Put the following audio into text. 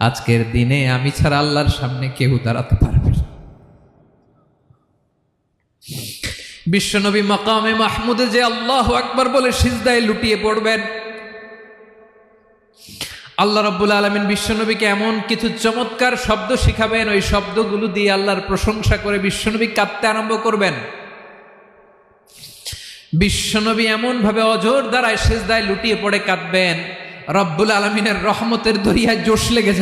আজকের দিনে আমি ছাড়া আল্লাহর সামনে কেউ দাঁড়াতে পারবে বিশ্বনবী মকামে মাহমুদে যে আল্লাহ আকবার বলে সিজদায় লুটিয়ে পড়বেন। আল্লাহ রব্বুল আলমিন বিশ্বনবীকে এমন কিছু চমৎকার শব্দ শিখাবেন, ওই শব্দগুলো দিয়ে আল্লাহর প্রশংসা করে বিশ্বনবী কাঁদতে আরম্ভ করবেন। বিশ্বনবী এমন ভাবে অজোর দ্বারায় সেজদায় লুটিয়ে পড়ে কাঁদবেন, রব্বুল আলমিনের রহমতের দরিয়ায় জোশ লেগে